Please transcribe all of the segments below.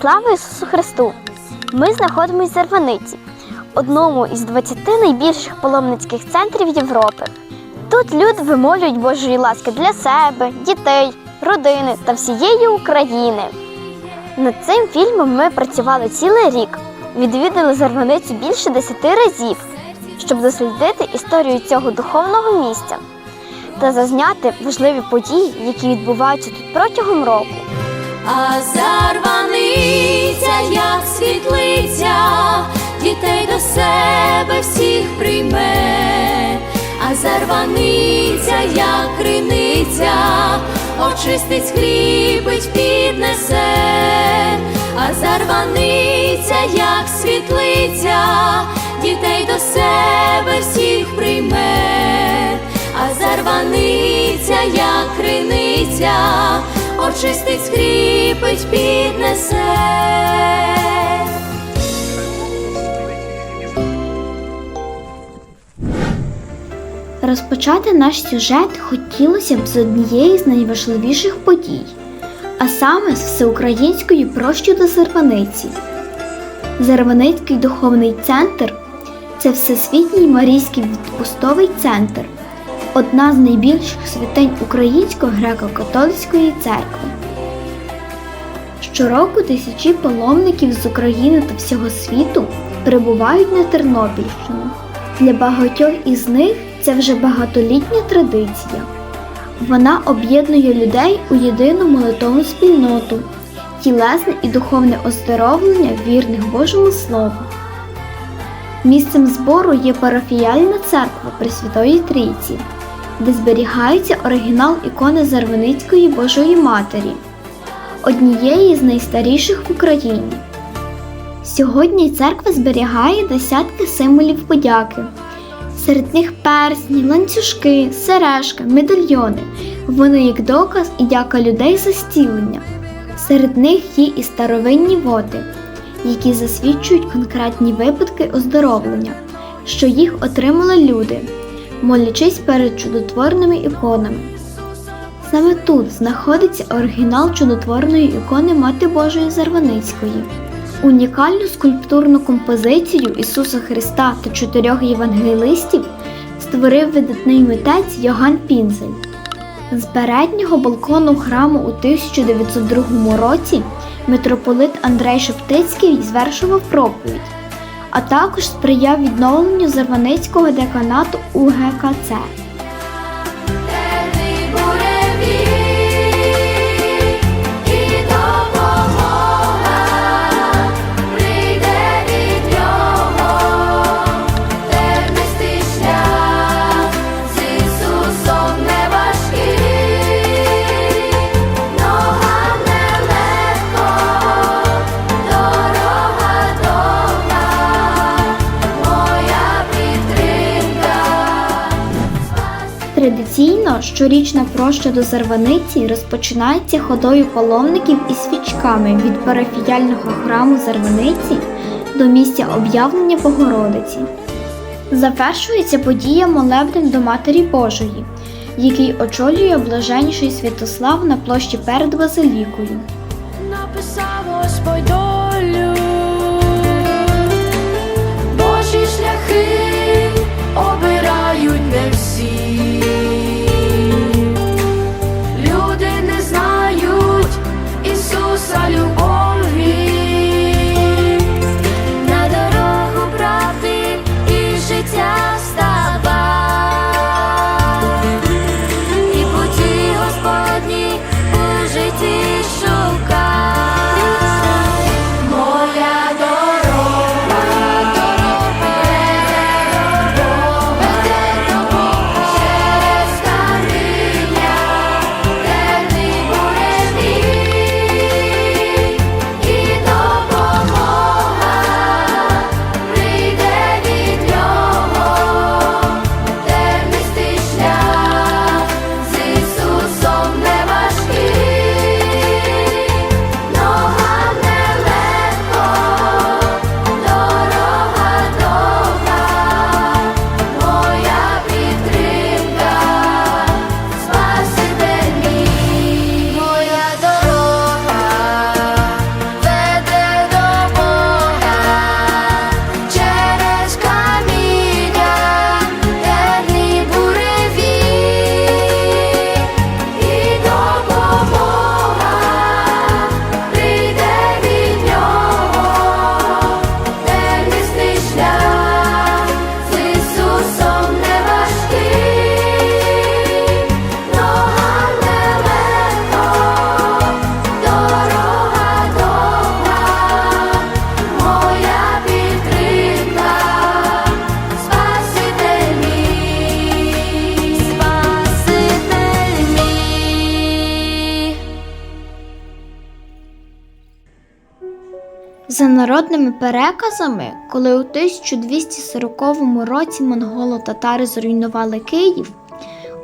Слава Ісусу Христу! Ми знаходимося в Зарваниці, одному із 20 найбільших паломницьких центрів Європи. Тут люди вимолюють Божої ласки для себе, дітей, родини та всієї України. Над цим фільмом ми працювали цілий рік, відвідали Зарваницю більше 10 разів, щоб дослідити історію цього духовного місця та зазняти важливі події, які відбуваються тут протягом року. А зарваниця, як світлиця, дітей до себе всіх прийме, а зарваниця, як криниця, очистить, скріпить, піднесе, а зарваниця, як світлиця, дітей до себе всіх прийме, а зарваниця, як криниця, очистить, скріпить, піднесе. Розпочати наш сюжет хотілося б з однієї з найважливіших подій, а саме з всеукраїнської прощі до Зарваниці. Зарваницький духовний центр це Всесвітній Марійський відпустовий центр, одна з найбільших святинь Української греко-католицької церкви. Щороку тисячі паломників з України та всього світу прибувають на Тернопільщину. Для багатьох із них це вже багатолітня традиція. Вона об'єднує людей у єдину молитовну спільноту, тілесне і духовне оздоровлення вірних Божому Слову. Місцем збору є парафіяльна церква Пресвятої Трійці, де зберігається оригінал ікони Зарваницької Божої Матері, однієї з найстаріших в Україні. Сьогодні церква зберігає десятки символів подяки. Серед них персні, ланцюжки, сережки, медальйони. Вони як доказ і дяка людей за зцілення. Серед них є і старовинні води, які засвідчують конкретні випадки оздоровлення, що їх отримали люди, молячись перед чудотворними іконами. Саме тут знаходиться оригінал чудотворної ікони Мати Божої Зарваницької. Унікальну скульптурну композицію Ісуса Христа та чотирьох євангелистів створив видатний митець Йоган Пінзель. З переднього балкону храму у 1902 році митрополит Андрей Шептицький звершував проповідь, а також сприяв відновленню Зарваницького деканату УГКЦ. Щорічна проща до Зарваниці розпочинається ходою паломників і свічками від парафіяльного храму Зарваниці до місця об'явлення Богородиці. Завершується подія молебнем до Матері Божої, який очолює блаженніший Святослав на площі перед Базилікою. Народними переказами, коли у 1240 році монголо-татари зруйнували Київ,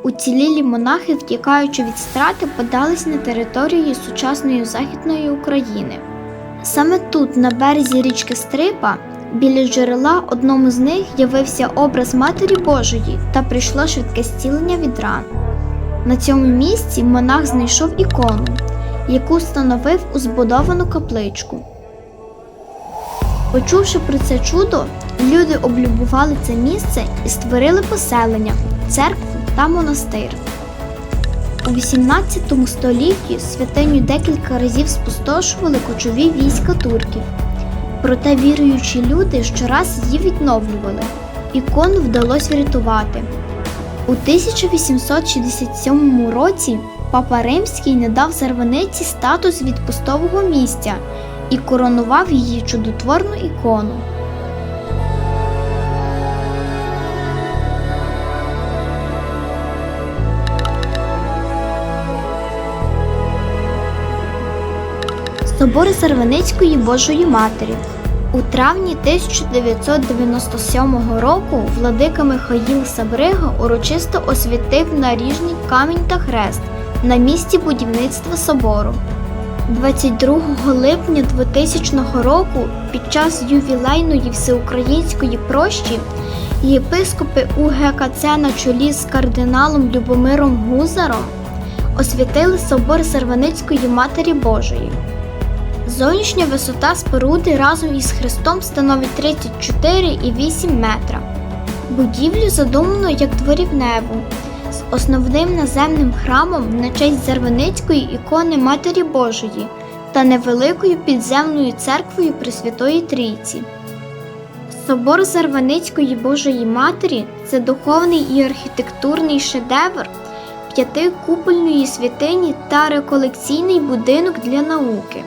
уцілілі монахи, втікаючи від страти, подались на територію сучасної Західної України. Саме тут, на березі річки Стрипа, біля джерела одному з них явився образ Матері Божої та прийшло швидке зцілення від ран. На цьому місці монах знайшов ікону, яку встановив у збудовану капличку. Почувши про це чудо, люди облюбували це місце і створили поселення, церкву та монастир. У 18 столітті святиню декілька разів спустошували кочові війська турків. Проте віруючі люди щораз її відновлювали. Ікону вдалося врятувати. У 1867 році Папа Римський не дав Зарваниці статус відпустового місця і коронував її чудотворну ікону. Собор Зарваницької Божої Матері. У травні 1997 року владика Михаїл Сабрига урочисто освятив наріжний камінь та хрест на місці будівництва собору. 22 липня 2000 року під час ювілейної всеукраїнської прощі єпископи УГКЦ на чолі з кардиналом Любомиром Гузаром освятили собор Сарваницької Матері Божої. Зовнішня висота споруди разом із хрестом становить 34,8 метра. Будівлю задумано як дворівневу основним наземним храмом на честь Зарваницької ікони Матері Божої та невеликою підземною церквою Пресвятої Трійці. Собор Зарваницької Божої Матері це духовний і архітектурний шедевр п'ятикупольної святині та реколекційний будинок для науки.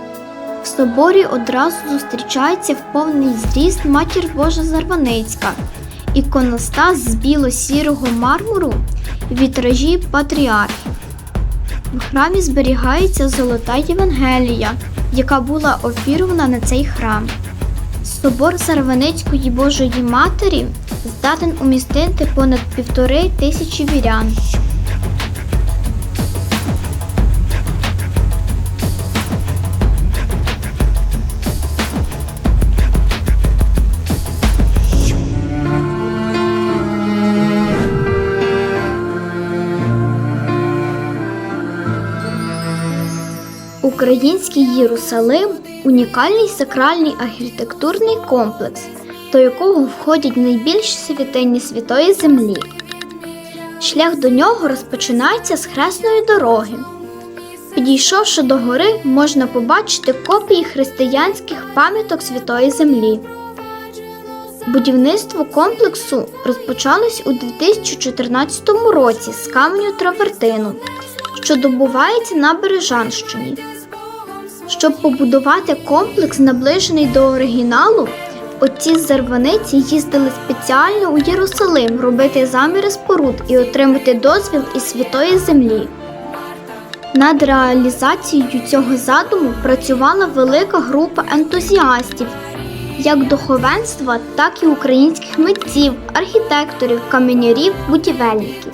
В соборі одразу зустрічається в повний зріст Матір Божа Зарваницька, іконостас з біло-сірого мармуру, вітражі патріархів. В храмі зберігається золота Євангелія, яка була опірвана на цей храм. Собор Зарваницької Божої Матері здатен умістити понад півтори тисячі вірян. Український Єрусалим унікальний сакральний архітектурний комплекс, до якого входять найбільші святині святої землі. Шлях до нього розпочинається з хресної дороги. Підійшовши до гори, можна побачити копії християнських пам'яток святої землі. Будівництво комплексу розпочалось у 2014 році з каменю травертину, що добувається на Бережанщині. Щоб побудувати комплекс, наближений до оригіналу, отці з Зарваниці їздили спеціально у Єрусалим робити заміри споруд і отримати дозвіл із святої землі. Над реалізацією цього задуму працювала велика група ентузіастів, як духовенства, так і українських митців, архітекторів, каменярів, будівельників.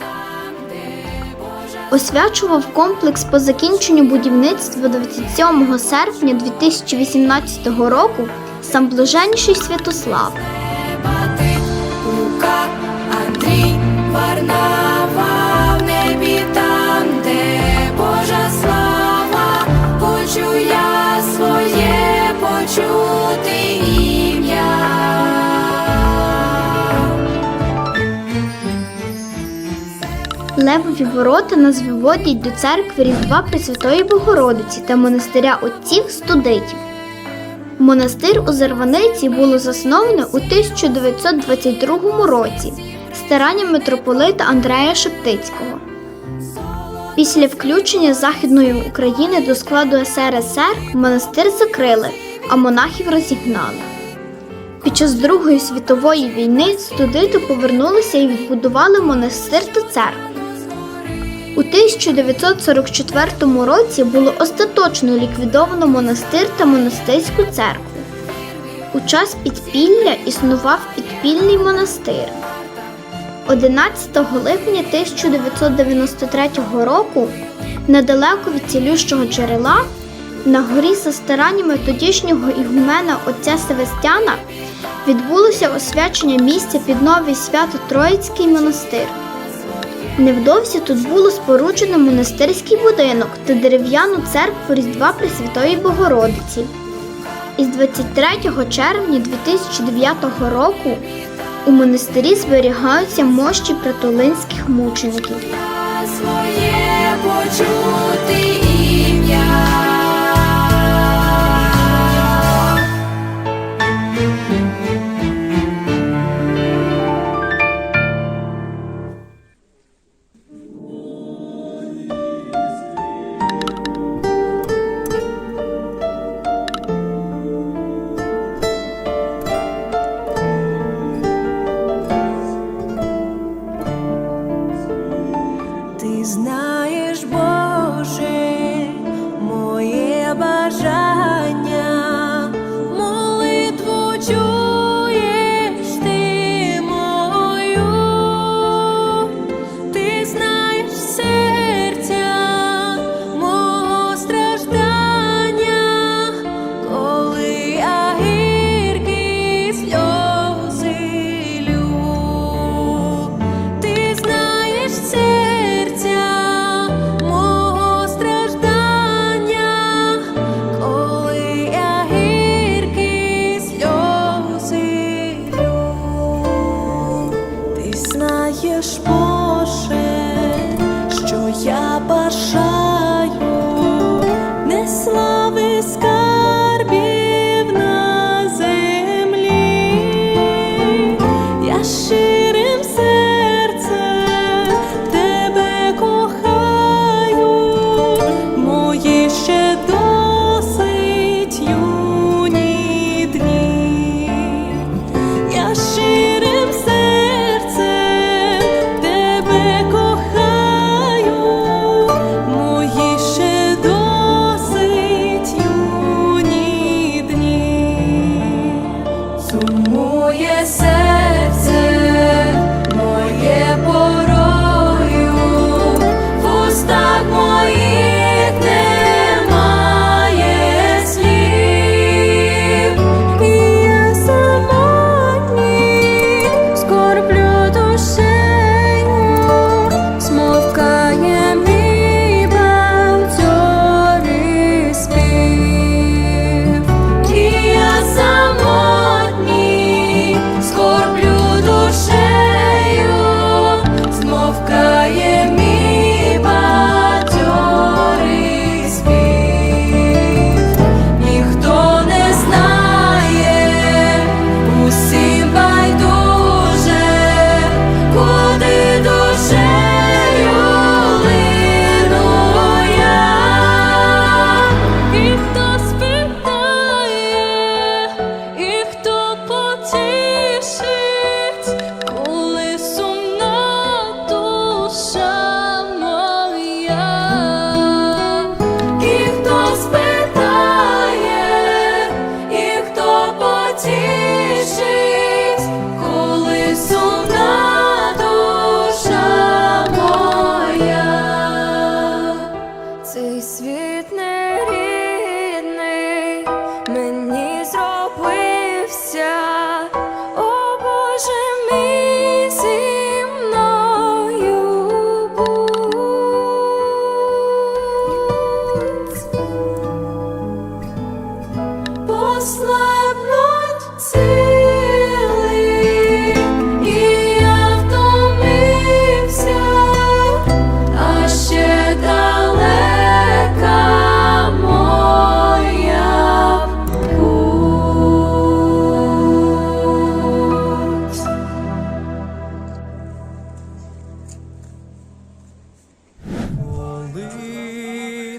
Освячував комплекс по закінченню будівництва 27 серпня 2018 року сам блаженніший Святослав. Лука, Андрій, де Божа слава, хочу Левові ворота нас виводять до церкви Різдва Пресвятої Богородиці та монастиря отців студитів. Монастир у Зарваниці було засновано у 1922 році старанням митрополита Андрея Шептицького. Після включення Західної України до складу СРСР монастир закрили, а монахів розігнали. Під час Другої світової війни студити повернулися і відбудували монастир та церкву. У 1944 році було остаточно ліквідовано монастир та монастирську церкву. У час підпілля існував підпільний монастир. 11 липня 1993 року, недалеко від цілющого джерела, на горі за стараннями тодішнього ігумена отця Севестяна відбулося освячення місця під новий свято-троїцький монастир. Невдовзі тут було споруджено монастирський будинок та дерев'яну церкву Різдва Пресвятої Богородиці. Із 23 червня 2009 року у монастирі зберігаються мощі притулинських мучеників. своє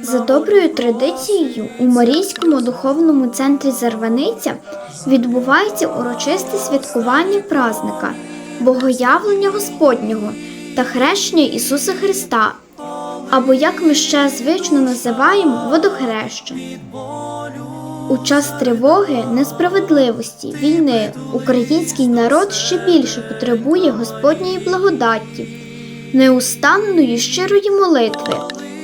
За доброю традицією у Марійському духовному центрі Зарваниця відбувається урочисте святкування празника Богоявлення Господнього та хрещення Ісуса Христа, або як ми ще звично називаємо водохреща. У час тривоги, несправедливості, війни український народ ще більше потребує Господньої благодаті, неустанної щирої молитви,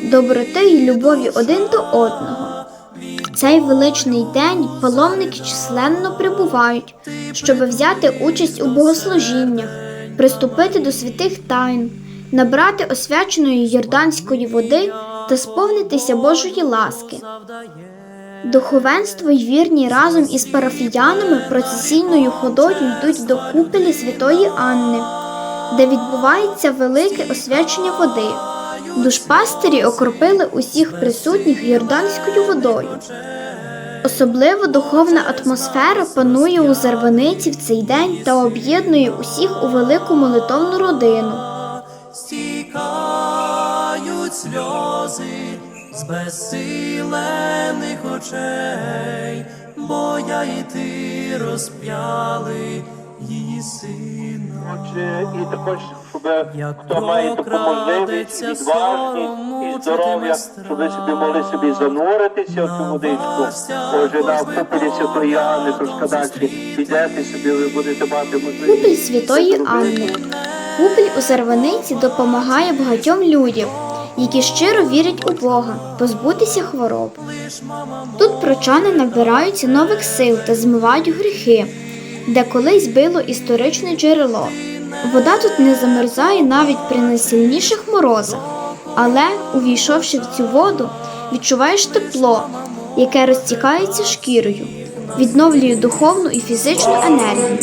доброти й любові один до одного. Цей величний день паломники численно прибувають, щоб взяти участь у богослужіннях, приступити до святих тайн, набрати освяченої йорданської води та сповнитися Божої ласки. Духовенство й вірні разом із парафіянами процесійною ходою йдуть до купелі Святої Анни, де відбувається велике освячення води. Душпастері окропили усіх присутніх йорданською водою. Особливо духовна атмосфера панує у Зарваниці в цей день та об'єднує усіх у велику молитовну родину. стікають сльози з безсилених очей, бо я і ти розп'яли її сина. Отже, і також, щоб Як хто має таку можливість, прокрадеться і здоров'я, щоб ви собі могли собі зануритися в цю водичку. Отже, на купелі Святої Анни трошки далі підете собі, ви будете мати можливість. Купель Святої Анни. Купель у Зарваниці допомагає багатьом людям, які щиро вірять у Бога, позбутися хвороб. Тут прочани набираються нових сил та змивають гріхи, де колись било історичне джерело. Вода тут не замерзає навіть при найсильніших морозах, але, увійшовши в цю воду, відчуваєш тепло, яке розтікається шкірою, відновлює духовну і фізичну енергію.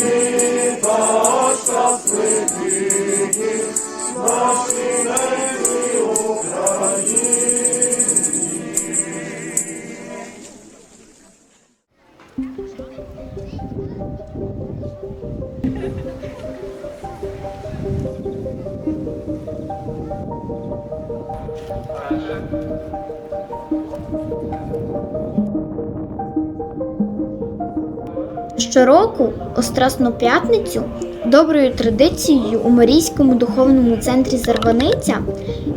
Щороку, у Страсну п'ятницю, доброю традицією у Марійському духовному центрі Зарваниця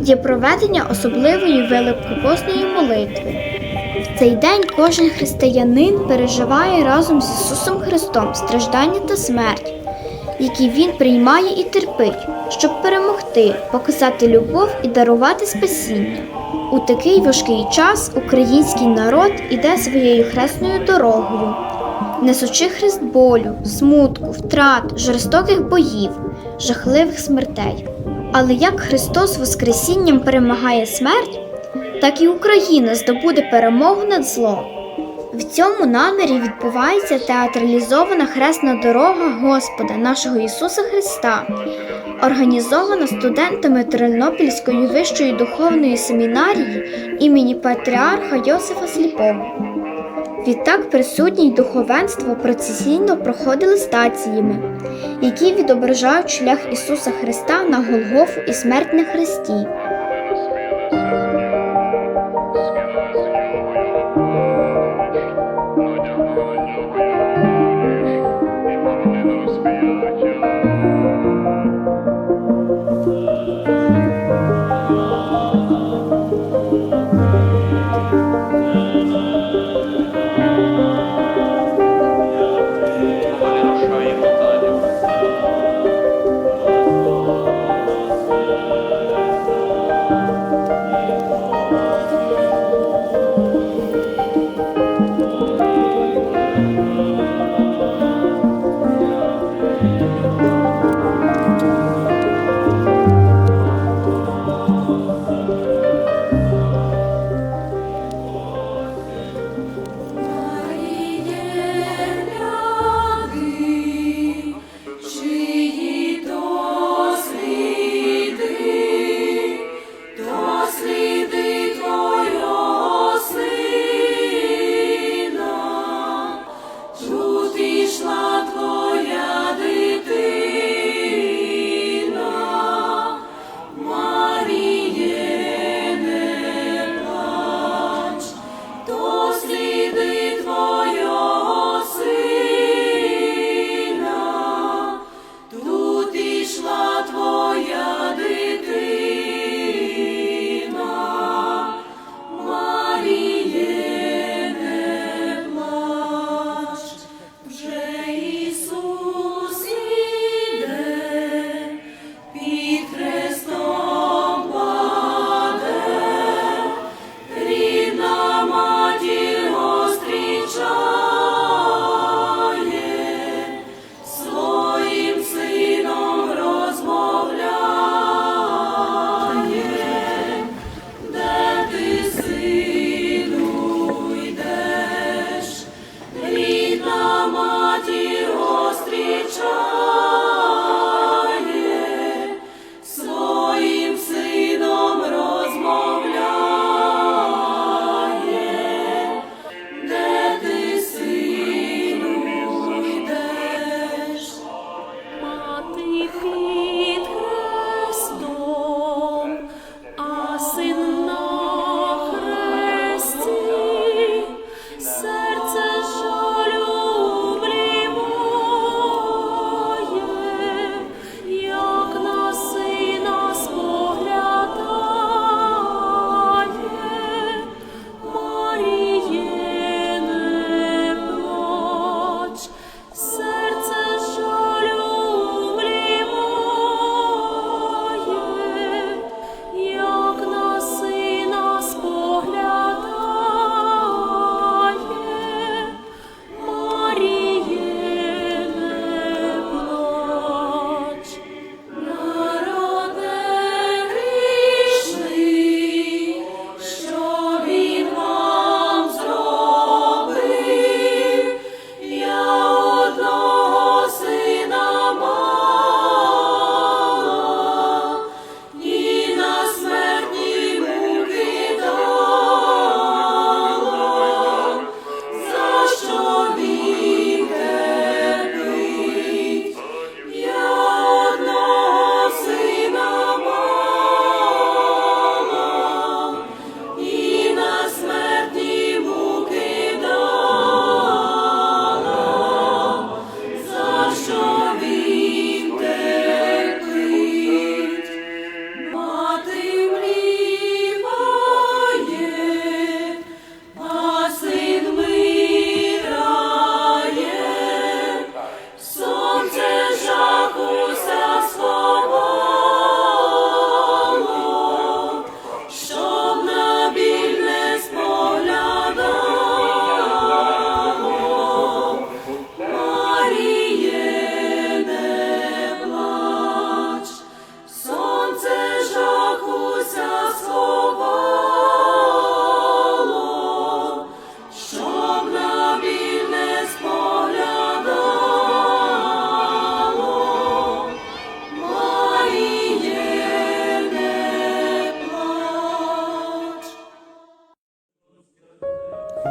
є проведення особливої великопосної молитви. В цей день кожен християнин переживає разом з Ісусом Христом страждання та смерть, які Він приймає і терпить, щоб перемогти, показати любов і дарувати спасіння. У такий важкий час український народ іде своєю хресною дорогою несучи хрест болю, смутку, втрат, жорстоких боїв, жахливих смертей. Але як Христос Воскресінням перемагає смерть, так і Україна здобуде перемогу над злом. В цьому намірі відбувається театралізована хресна дорога Господа нашого Ісуса Христа, організована студентами Тернопільської вищої духовної семінарії імені Патріарха Йосифа Сліпого. Відтак присутні й духовенство процесійно проходили стаціями, які відображають шлях Ісуса Христа на Голгофу і смерть на Христі.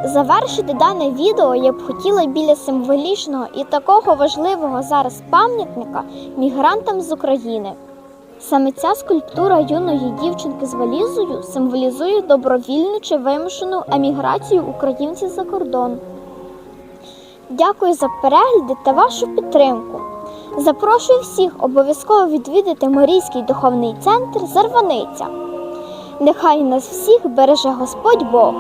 Завершити дане відео я б хотіла біля символічного і такого важливого зараз пам'ятника мігрантам з України. Саме ця скульптура юної дівчинки з валізою символізує добровільну чи вимушену еміграцію українців за кордон. Дякую за перегляди та вашу підтримку. Запрошую всіх обов'язково відвідати Марійський духовний центр Зарваниця. Нехай нас всіх береже Господь Бог.